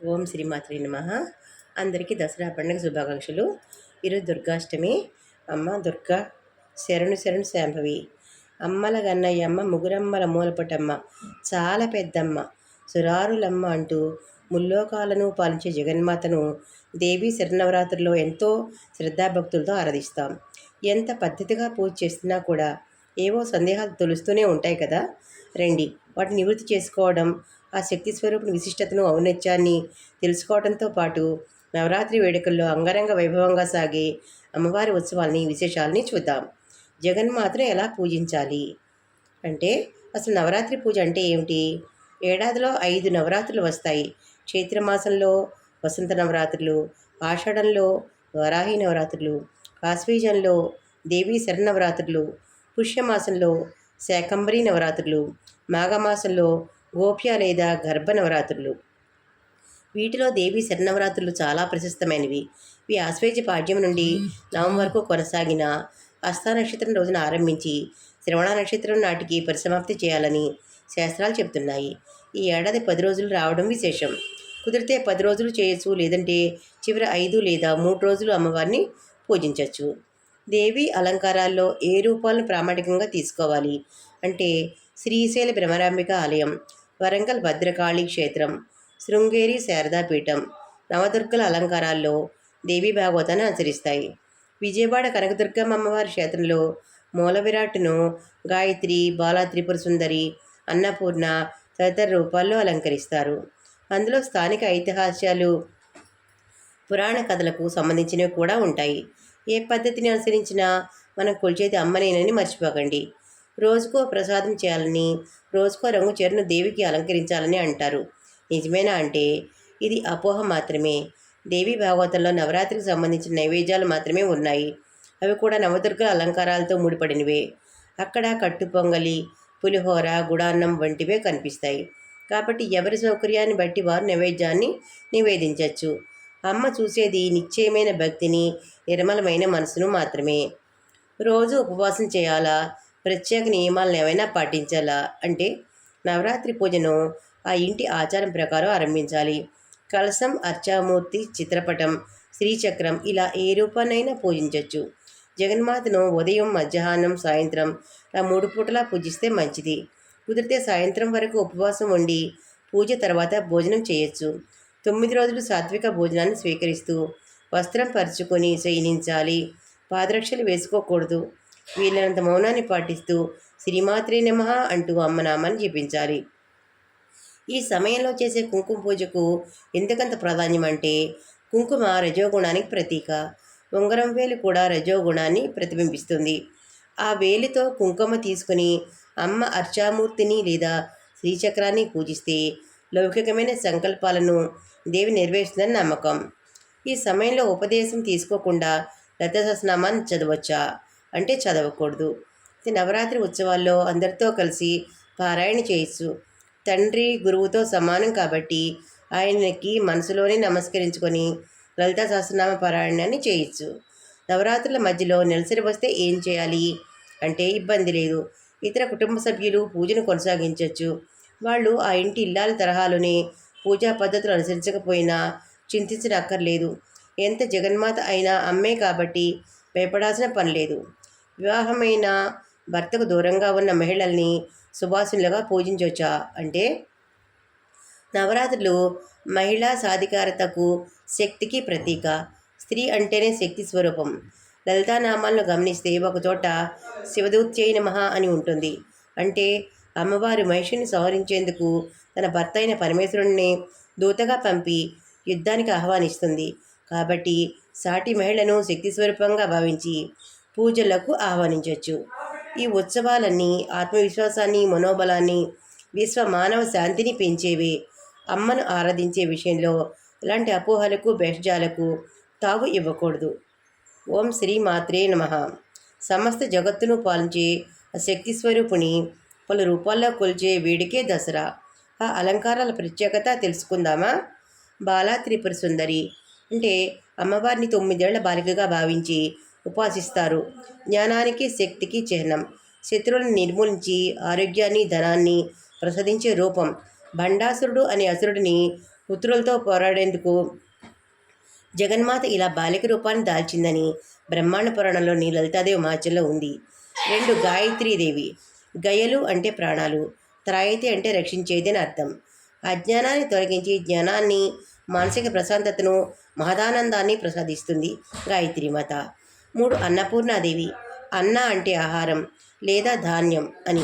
ఓం శ్రీమాత్రి నమ. అందరికీ దసరా పండుగ శుభాకాంక్షలు. ఈరోజు దుర్గాష్టమి. అమ్మ దుర్గా శరణు శరణు శాంభవి. అమ్మల గన్నయ్యమ్మ ముగురమ్మల మూలపటమ్మ. చాలా పెద్దమ్మ. సురారులమ్మ అంటూ ముల్లోకాలను పాలించే జగన్మాతను దేవి శరణవరాత్రిలో ఎంతో శ్రద్ధాభక్తులతో ఆరాధిస్తాం. ఎంత పద్ధతిగా పూజ చేస్తున్నా కూడా ఏవో సందేహాలు తొలుస్తూనే ఉంటాయి కదా. రండి వాటిని నివృత్తి చేసుకోవడం ఆ శక్తి స్వరూపుని విశిష్టతను ఔన్నత్యాన్ని తెలుసుకోవడంతో పాటు నవరాత్రి వేడుకల్లో అంగరంగ వైభవంగా సాగే అమ్మవారి ఉత్సవాల్ని విశేషాలని చూద్దాం. జగన్మాతను ఎలా పూజించాలి? అంటే అసలు నవరాత్రి పూజ అంటే ఏమిటి? ఏడాదిలో ఐదు నవరాత్రులు వస్తాయి. చైత్రమాసంలో వసంత నవరాత్రులు ఆషాఢంలో వరాహి నవరాత్రులు కాశ్వీజంలో దేవీ శరన్నవరాత్రులు పుష్యమాసంలో శాకంబరీ నవరాత్రులు మాఘమాసంలో గోప్య లేదా గర్భ నవరాత్రులు వీటిలో దేవి శరణవరాత్రులు చాలా ప్రశస్తమైనవి. ఇవి ఆశ్వేజ పాడ్యం నుండి నవం వరకు కొనసాగిన హస్త నక్షత్రం రోజున ఆరంభించి శ్రవణ నక్షత్రం నాటికి పరిసమాప్తి చేయాలని శాస్త్రాలు చెబుతున్నాయి. ఈ ఏడాది పది రోజులు రావడం విశేషం. కుదిరితే పది రోజులు చేయొచ్చు లేదంటే చివరి ఐదు లేదా మూడు రోజులు అమ్మవారిని పూజించవచ్చు దేవి అలంకారాల్లో ఏ రూపాలను ప్రామాణికంగా తీసుకోవాలి? అంటే శ్రీశైల భ్రమరాంబిక ఆలయం. వరంగల్ భద్రకాళి క్షేత్రం శృంగేరి శారదాపీఠం నవదుర్గల అలంకారాల్లో దేవి భాగవతాన్ని అనుసరిస్తాయి. విజయవాడ కనకదుర్గమ్మ అమ్మవారి క్షేత్రంలో మూల విరాట్ను గాయత్రి బాలా త్రిపుర సుందరి అన్నపూర్ణ తదితర రూపాల్లో అలంకరిస్తారు. అందులో స్థానిక ఐతిహాస్యాలు పురాణ కథలకు సంబంధించినవి కూడా ఉంటాయి. ఏ పద్ధతిని అనుసరించినా మనం కొలిచేది అమ్మనేనని మర్చిపోకండి. రోజుకో ప్రసాదం చేయాలని రోజుకో రంగు చీరను దేవికి అలంకరించాలని అంటారు. నిజమేనా అంటే ఇది అపోహ మాత్రమే. దేవి భాగవతంలో నవరాత్రికి సంబంధించిన నైవేద్యాలు మాత్రమే ఉన్నాయి. అవి కూడా నవదుర్గల అలంకారాలతో ముడిపడినవే. అక్కడ కట్టు పొంగలి పులిహోర గుడాన్నం వంటివే కనిపిస్తాయి. కాబట్టి ఎవరి సౌకర్యాన్ని బట్టి వారు నైవేద్యాన్ని నివేదించవచ్చు అమ్మ చూసేది నిశ్చయమైన భక్తిని నిర్మలమైన మనసును మాత్రమే. రోజు ఉపవాసం చేయాలా? ప్రత్యేక నియమాలను ఏమైనా పాటించాలా? అంటే నవరాత్రి పూజను ఆ ఇంటి ఆచారం ప్రకారం ఆరంభించాలి. కలసం అర్చామూర్తి చిత్రపటం శ్రీచక్రం ఇలా ఏ రూపాన్నైనా పూజించవచ్చు జగన్మాతను ఉదయం మధ్యాహ్నం సాయంత్రం ఇలా మూడు పూటలా పూజిస్తే మంచిది. కుదిరితే సాయంత్రం వరకు ఉపవాసం ఉండి పూజ తర్వాత భోజనం చేయొచ్చు. తొమ్మిది రోజులు సాత్విక భోజనాన్ని స్వీకరిస్తూ వస్త్రం పరుచుకొని శయనించాలి. పాదరక్షలు వేసుకోకూడదు. వీలైనంత మౌనాన్ని పాటిస్తూ శ్రీమాత్రే నమ అంటూ అమ్మనామాన్ని జపించాలి. ఈ సమయంలో చేసే కుంకుమ పూజకు ఎందుకంత ప్రాధాన్యం అంటే కుంకుమ రజోగుణానికి ప్రతీక. ఉంగరం వేలు కూడా రజోగుణాన్ని ప్రతిబింబిస్తుంది. ఆ వేలితో కుంకుమ తీసుకుని అమ్మ అర్చామూర్తిని లేదా శ్రీచక్రాన్ని పూజిస్తే లౌకికమైన సంకల్పాలను దేవి నెరవేరుస్తుందని నమ్మకం. ఈ సమయంలో ఉపదేశం తీసుకోకుండా లలిత చదవచ్చా? అంటే చదవకూడదు. నవరాత్రి ఉత్సవాల్లో అందరితో కలిసి పారాయణ చేయొచ్చు. తండ్రి గురువుతో సమానం కాబట్టి ఆయనకి మనసులోనే నమస్కరించుకొని లలిత సహస్రనామ పారాయణాన్ని చేయొచ్చు. నవరాత్రుల మధ్యలో నెలసరి వస్తే ఏం చేయాలి? అంటే ఇబ్బంది లేదు. ఇతర కుటుంబ సభ్యులు పూజను కొనసాగించవచ్చు వాళ్ళు ఆ ఇంటి ఇల్లాల తరహాలోనే పూజా పద్ధతులు అనుసరించకపోయినా చింతించనక్కర్లేదు. ఎంత జగన్మాత అయినా అమ్మే కాబట్టి భయపడాల్సిన పని లేదు. వివాహమైన భర్తకు దూరంగా ఉన్న మహిళల్ని సుభాసులుగా పూజించవచ్చా అంటే నవరాత్రులు మహిళా సాధికారతకు శక్తికి ప్రతీక. స్త్రీ అంటేనే శక్తి స్వరూపం. లలితానామాలను గమనిస్తే ఒక చోట శివదూత్యై నమః అని ఉంటుంది. అంటే అమ్మవారు మహిషిని సంహరించేందుకు తన భర్త అయిన పరమేశ్వరుణ్ణి దూతగా పంపి యుద్ధానికి ఆహ్వానిస్తుంది. కాబట్టి సాటి మహిళను శక్తి స్వరూపంగా భావించి పూజలకు ఆహ్వానించవచ్చు ఈ ఉత్సవాలన్నీ ఆత్మవిశ్వాసాన్ని మనోబలాన్ని విశ్వ మానవ శాంతిని పెంచేవి. అమ్మను ఆరాధించే విషయంలో ఇలాంటి అపోహలకు భేషజాలకు తావు ఇవ్వకూడదు. ఓం శ్రీ మాత్రే నమ. సమస్త జగత్తును పాలించే శక్తి స్వరూపుని పలు రూపాల్లో కొలిచే వేడికే దసరా. ఆ అలంకారాల ప్రత్యేకత తెలుసుకుందామా? బాలా త్రిపుర సుందరి అంటే అమ్మవారిని తొమ్మిదేళ్ళ బాలికగా భావించి ఉపాసిస్తారు. జ్ఞానానికి శక్తికి చిహ్నం. శత్రువులను నిర్మూలించి ఆరోగ్యాన్ని ధనాన్ని ప్రసాదించే రూపం. భండాసురుడు అనే అసురుడిని పుత్రులతో పోరాడేందుకు జగన్మాత ఇలా బాలిక రూపాన్ని దాల్చిందని బ్రహ్మాండ పురాణంలోని లలితాదేవి మాచల్లో ఉంది. రెండు గాయత్రీదేవి గయలు అంటే ప్రాణాలు. త్రాయతి అంటే రక్షించేది అని అర్థం. అజ్ఞానాన్ని తొలగించి జ్ఞానాన్ని మానసిక ప్రశాంతతను మహదానందాన్ని ప్రసాదిస్తుంది గాయత్రి మాత. మూడు అన్నపూర్ణాదేవి అన్న అంటే ఆహారం లేదా ధాన్యం అని.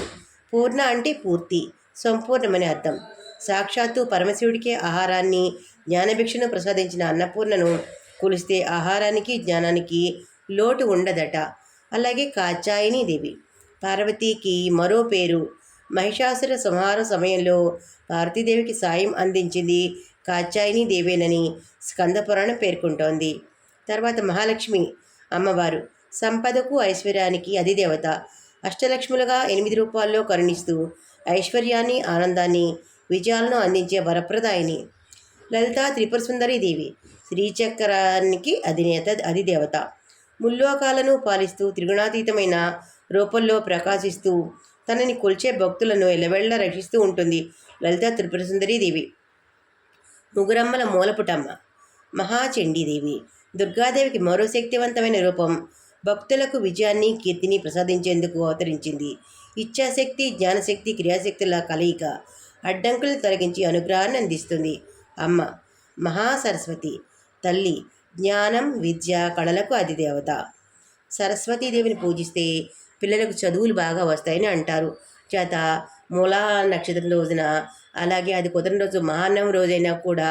పూర్ణ అంటే పూర్తి సంపూర్ణమని అర్థం. సాక్షాత్తు పరమశివుడికే ఆహారాన్ని జ్ఞానభిక్షను ప్రసాదించిన అన్నపూర్ణను కొలిస్తే ఆహారానికి జ్ఞానానికి లోటు ఉండదట. అలాగే కాచాయిని దేవి. పార్వతీకి మరో పేరు. మహిషాసుర సంహార సమయంలో పార్వతీదేవికి సాయం అందించింది కాచాయిని దేవేనని స్కందపురాణం పేర్కొంటోంది. తర్వాత మహాలక్ష్మి. అమ్మవారు. సంపదకు ఐశ్వర్యానికి అధిదేవత. అష్టలక్ష్ములుగా ఎనిమిది రూపాల్లో కరుణిస్తూ ఐశ్వర్యాన్ని ఆనందాన్ని విజయాలను అందించే వరప్రదాయిని. లలిత త్రిపుర సుందరి దేవి. శ్రీచక్రానికి అధినేత అధిదేవత. ముల్లోకాలను పాలిస్తూ త్రిగుణాతీతమైన రూపంలో ప్రకాశిస్తూ తనని కొల్చే భక్తులను ఎలవెళ్ళ రక్షిస్తూ ఉంటుంది లలిత త్రిపుర దేవి. ముగురమ్మల మూలపుటమ్మ. మహాచండీదేవి దుర్గాదేవికి మరో శక్తివంతమైన రూపం. భక్తులకు విజయాన్ని కీర్తిని ప్రసాదించేందుకు అవతరించింది. ఇచ్ఛాశక్తి జ్ఞానశక్తి క్రియాశక్తుల కలయిక అడ్డంకులను తొలగించి అనుగ్రహాన్ని అందిస్తుంది. అమ్మ మహాసరస్వతి తల్లి జ్ఞానం విద్య కళలకు అధిదేవత సరస్వతీదేవిని పూజిస్తే పిల్లలకు చదువులు బాగా వస్తాయని అంటారు. చేత మూలా నక్షత్రం రోజున అలాగే అది కుదరని రోజు మహాన్నం రోజైనా కూడా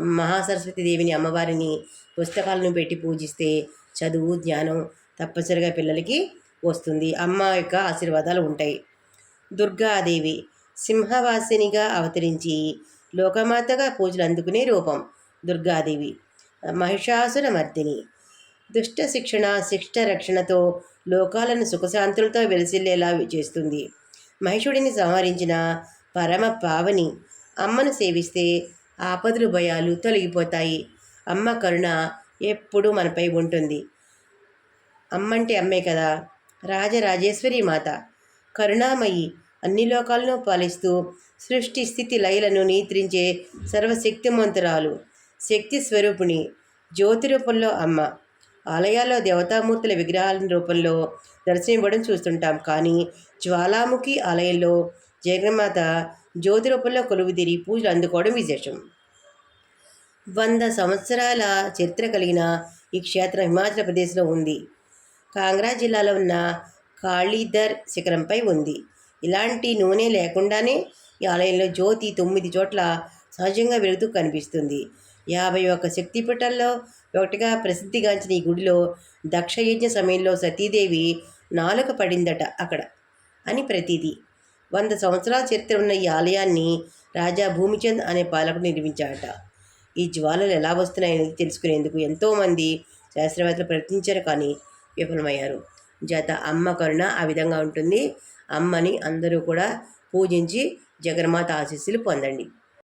మహాసరస్వతి దేవిని అమ్మవారిని పుస్తకాలను పెట్టి పూజిస్తే చదువు జ్ఞానం తప్పనిసరిగా పిల్లలకి వస్తుంది. అమ్మ యొక్క ఆశీర్వాదాలు ఉంటాయి. దుర్గాదేవి సింహవాసినిగా అవతరించి లోకమాతగా పూజలు అందుకునే రూపం దుర్గాదేవి. మహిషాసుర మర్దిని. దుష్ట శిక్షణ శిష్ట రక్షణతో లోకాలను సుఖశాంతులతో వెలిసిల్లేలా చేస్తుంది. మహిషుడిని సంహరించిన పరమ పావని అమ్మను సేవిస్తే ఆపదలు భయాలు తొలగిపోతాయి. అమ్మ కరుణ ఎప్పుడూ మనపై ఉంటుంది. అమ్మంటే అమ్మే కదా? రాజరాజేశ్వరి మాత. కరుణామయి అన్ని లోకాలను పాలిస్తూ సృష్టి స్థితి లయలను నియంత్రించే సర్వశక్తిమంతురాలు. శక్తి స్వరూపిణి జ్యోతి రూపంలో అమ్మ. ఆలయాల్లో దేవతామూర్తుల విగ్రహాల రూపంలో దర్శనమివ్వడం చూస్తుంటాం. కానీ జ్వాలాముఖి ఆలయంలో జగన్మాత జ్యోతి రూపంలో కొలువుదిరి పూజలు అందుకోవడం విశేషం. వంద సంవత్సరాల చరిత్ర కలిగిన ఈ క్షేత్రం హిమాచల్ ప్రదేశ్లో ఉంది. కాంగ్రా జిల్లాలో ఉన్న కాళీధర్ శిఖరంపై ఉంది. ఇలాంటి నూనె లేకుండానే ఈ ఆలయంలో జ్యోతి తొమ్మిది చోట్ల సహజంగా వెలుగుతూ కనిపిస్తుంది. యాభై ఒక్క శక్తిపీఠాల్లో ఒకటిగా ప్రసిద్ధిగాంచిన ఈ గుడిలో దక్షయజ్ఞ సమయంలో సతీదేవి నాలుక పడిందట అక్కడ అని ప్రతీది వంద సంవత్సరాల చరిత్ర ఉన్న ఈ ఆలయాన్ని రాజా భూమిచంద్ అనే పాలకుడు నిర్మించాడట. ఈ జ్వాలలు ఎలా వస్తున్నాయని తెలుసుకునేందుకు ఎంతోమంది శాస్త్రవేత్తలు ప్రయత్నించారు కానీ విఫలమయ్యారు. చేత అమ్మ కరుణ ఆ విధంగా ఉంటుంది. అమ్మని అందరూ కూడా పూజించి జగన్మాత ఆశీస్సులు పొందండి.